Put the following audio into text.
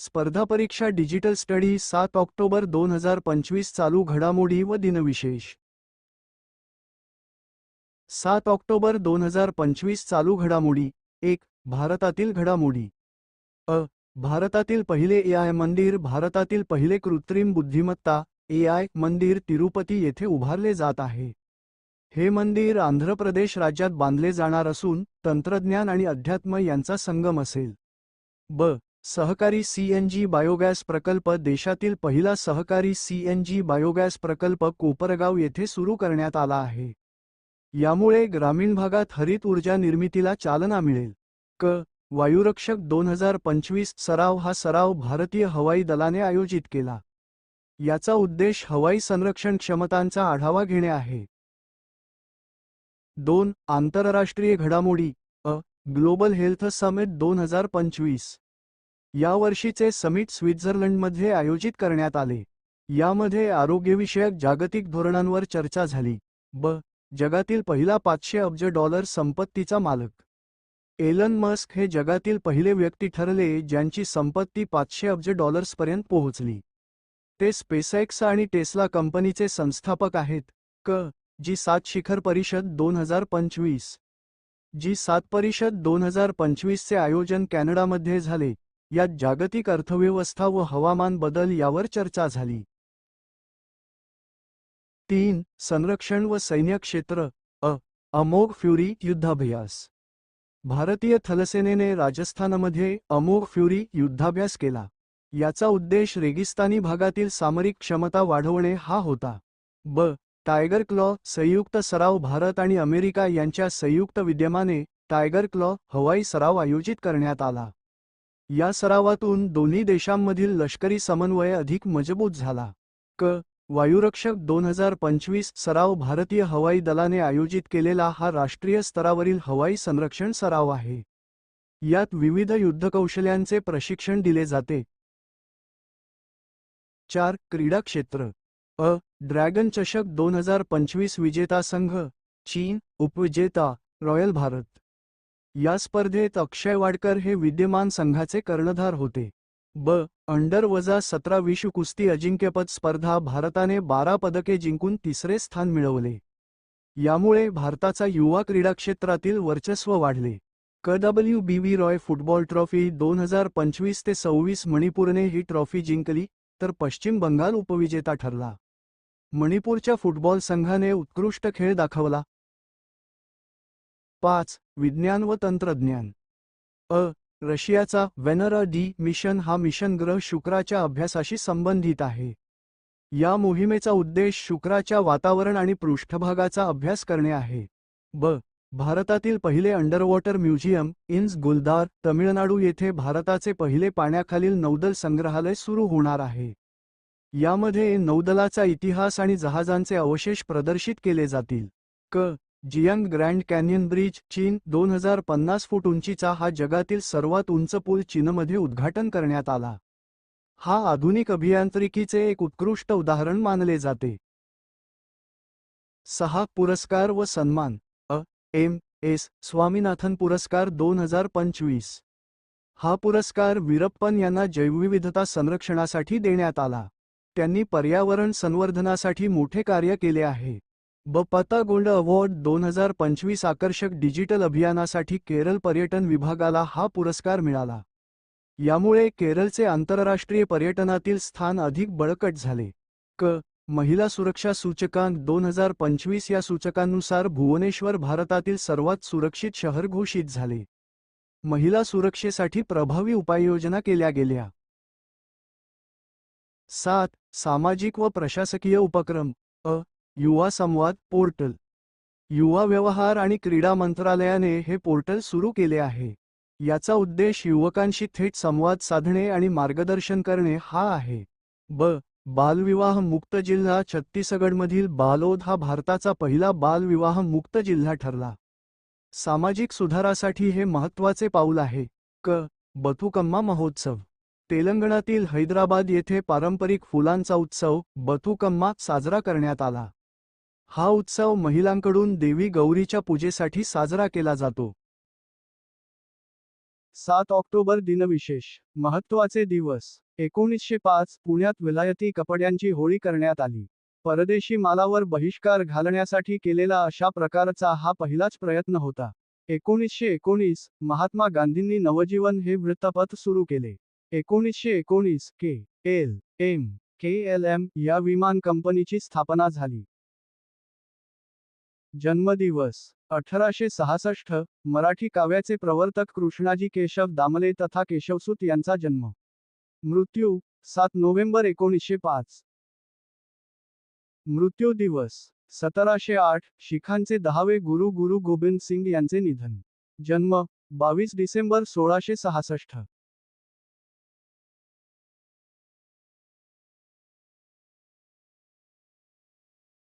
स्पर्धा परीक्षा digital study सात ऑक्टोबर दोन हजार पंचवीस चालू घडामोडी व दिनविशेष. सात ऑक्टोबर दोन हजार पंचवीस चालू घडामोडी. एक भारतातील घडामोडी. अ भारतातील पहिले ए आय मंदिर भारतातील पहिले कृत्रिम बुद्धिमत्ता ए आय मंदिर तिरुपती येथे उभारले जात आहे. हे मंदिर आंध्र प्रदेश राज्यात बांधले जाणार असून तंत्रज्ञान आणि अध्यात्म यांचा संगम असेल. ब सहकारी सीएनजी बायोगॅस प्रकल्प देशातील पहिला सहकारी सीएनजी बायोगॅस प्रकल्प कोपरगाव येथे सुरू करण्यात आला आहे. यामुळे ग्रामीण भागात हरित ऊर्जा निर्मितीला चालना मिळेल. क. वायुरक्षक दोन हजार पंचवीस सराव हा सराव भारतीय हवाई दलाने आयोजित केला. याचा उद्देश हवाई संरक्षण क्षमतांचा आढावा घेणे आहे. दोन. आंतरराष्ट्रीय घडामोडी. अ. ग्लोबल हेल्थ समिट दोन हजार पंचवीस. यावर्षीचे समिट स्वित्झर्लंडमध्ये आयोजित करण्यात आले. यामध्ये आरोग्यविषयक जागतिक धोरणांवर चर्चा झाली. ब. जगातील पहिला पाचशे अब्ज डॉलर संपत्तीचा मालक. एलन मस्क हे जगातील पहिले व्यक्ती ठरले ज्यांची संपत्ती पाचशे अब्ज डॉलर्सपर्यंत पोहोचली. ते स्पेसएक्स आणि टेस्ला कंपनीचे संस्थापक आहेत. क. जी सात शिखर परिषद दोन हजार पंचवीस. जी सात परिषद दोन हजार पंचवीसचे आयोजन कॅनडामध्ये झाले. यात जागतिक अर्थव्यवस्था व हवामान बदल यावर चर्चा झाली. तीन संरक्षण व सैन्य क्षेत्र. अ अमोघ फ्युरी युद्धाभ्यास. भारतीय थलसेनेने राजस्थानमध्ये अमोघ फ्युरी युद्धाभ्यास केला. याचा उद्देश रेगिस्तानी भागातील सामरिक क्षमता वाढवणे हा होता. ब टायगर क्लॉ संयुक्त सराव भारत आणि अमेरिका यांच्या संयुक्त विद्यमाने टायगर क्लॉ हवाई सराव आयोजित करण्यात आला. या सरावातून दोन्ही देशांमधील लष्करी समन्वय अधिक मजबूत झाला. क. वायुरक्षक दोन हजार पंचवीस सराव भारतीय हवाई दलाने आयोजित केलेला हा राष्ट्रीय स्तरावरील हवाई संरक्षण सराव आहे. यात विविध युद्धकौशल्यांचे प्रशिक्षण दिले जाते. चार. क्रीडा क्षेत्र. अ. ड्रॅगन चषक दोन हजार पंचवीस विजेता संघ चीन उपविजेता रॉयल भारत. या स्पर्धेत अक्षय वाडकर हे विद्यमान संघाचे कर्णधार होते. ब. अंडर वजा सतरा विश्व कुस्ती अजिंक्यपद स्पर्धा भारताने बारा पदके जिंकून तिसरे स्थान मिळवले. यामुळे भारताचा युवा क्रीडा क्षेत्रातील वर्चस्व वाढले. W B V Roy football trophy दोन हजार पंचवीस ते सव्वीस मणिपूरने ही ट्रॉफी जिंकली तर पश्चिम बंगाल उपविजेता ठरला. मणिपूरच्या फुटबॉल संघाने उत्कृष्ट खेळ दाखवला. पाच. विज्ञान व तंत्रज्ञान. अ. रशियाचा वेनर डी मिशन हा मिशन ग्रह शुक्राच्या अभ्यासाशी संबंधित आहे. या मोहिमेचा उद्देश शुक्राच्या वातावरण आणि पृष्ठभागाचा अभ्यास करणे आहे. ब. भारतातील पहिले अंडरवॉटर म्युझियम इन्स गुलदार तमिळनाडू येथे भारताचे पहिले पाण्याखालील नौदल संग्रहालय सुरू होणार आहे. यामध्ये नौदलाचा इतिहास आणि जहाजांचे अवशेष प्रदर्शित केले जातील. क. जियांग ग्रँड कॅन्यन ब्रिज चीन दोन हजार पन्नास फूट उंचीचा हा जगातील सर्वात उंच पूल चीनमध्ये उद्घाटन करण्यात आला. हा आधुनिक अभियांत्रिकीचे एक उत्कृष्ट उदाहरण मानले जाते. सहा पुरस्कार व सन्मान. अ. एम. एस. स्वामीनाथन पुरस्कार दोन हजार पंचवीस. हा पुरस्कार वीरप्पन यांना जैवविविधता संरक्षणासाठी देण्यात आला. त्यांनी पर्यावरण संवर्धनासाठी मोठे कार्य केले आहे. ब पता अवॉर्ड दोन हजार पंचवीस आकर्षक डिजिटल अभियानासाठी केरळ पर्यटन विभागाला हा पुरस्कार मिळाला. यामुळे केरळचे आंतरराष्ट्रीय पर्यटनातील स्थान अधिक बळकट झाले. क. महिला सुरक्षा सूचकांक दोन हजार पंचवीस या सूचकांनुसार भुवनेश्वर भारतातील सर्वात सुरक्षित शहर घोषित झाले. महिला सुरक्षेसाठी प्रभावी उपाययोजना केल्या गेल्या. सात. सामाजिक व प्रशासकीय उपक्रम. अ. युवा संवाद पोर्टल. युवा व्यवहार आणि क्रीडा मंत्रालयाने हे पोर्टल सुरू केले आहे. याचा उद्देश युवकांशी थेट संवाद साधणे आणि मार्गदर्शन करणे हा आहे. ब. बालविवाह मुक्त जिल्हा छत्तीसगडमधील बालोद हा भारताचा पहिला बालविवाह मुक्त जिल्हा ठरला. सामाजिक सुधारासाठी हे महत्त्वाचे पाऊल आहे. क. बथुकम्मा महोत्सव. तेलंगणातील हैदराबाद येथे पारंपरिक फुलांचा उत्सव बथुकम्मा साजरा करण्यात आला. हा उत्सव महिलांकडून देवी गौरीच्या पूजेसाठी साजरा केला जातो. सात ऑक्टोबर दिनविशेष महत्त्वाचे दिवस. एकोणीसशे पाच पुण्यात विलायती कपड्यांची होळी करण्यात आली. परदेशी मालावर बहिष्कार घालण्यासाठी केलेला अशा प्रकारचा हा पहिलाच प्रयत्न होता. एकोणीसशे एकोणीस महात्मा गांधींनी नवजीवन हे वृत्तपत्र सुरू केले. एकोणीसशे एकोणीस K L M K L M या विमान कंपनीची स्थापना झाली. जन्मदिवस अठराशे सहासष्ट मराठी काव्याचे प्रवर्तक कृष्णाजी केशव दामले तथा केशवसूत यांचा जन्म. मृत्यू सात नोव्हेंबर एकोणीसशे पाच. मृत्यू दिवस सतराशे आठ शिखांचे दहावे गुरु गुरु गोबिंद सिंग यांचे निधन. जन्म बावीस डिसेंबर सोळाशे सहासष्ट.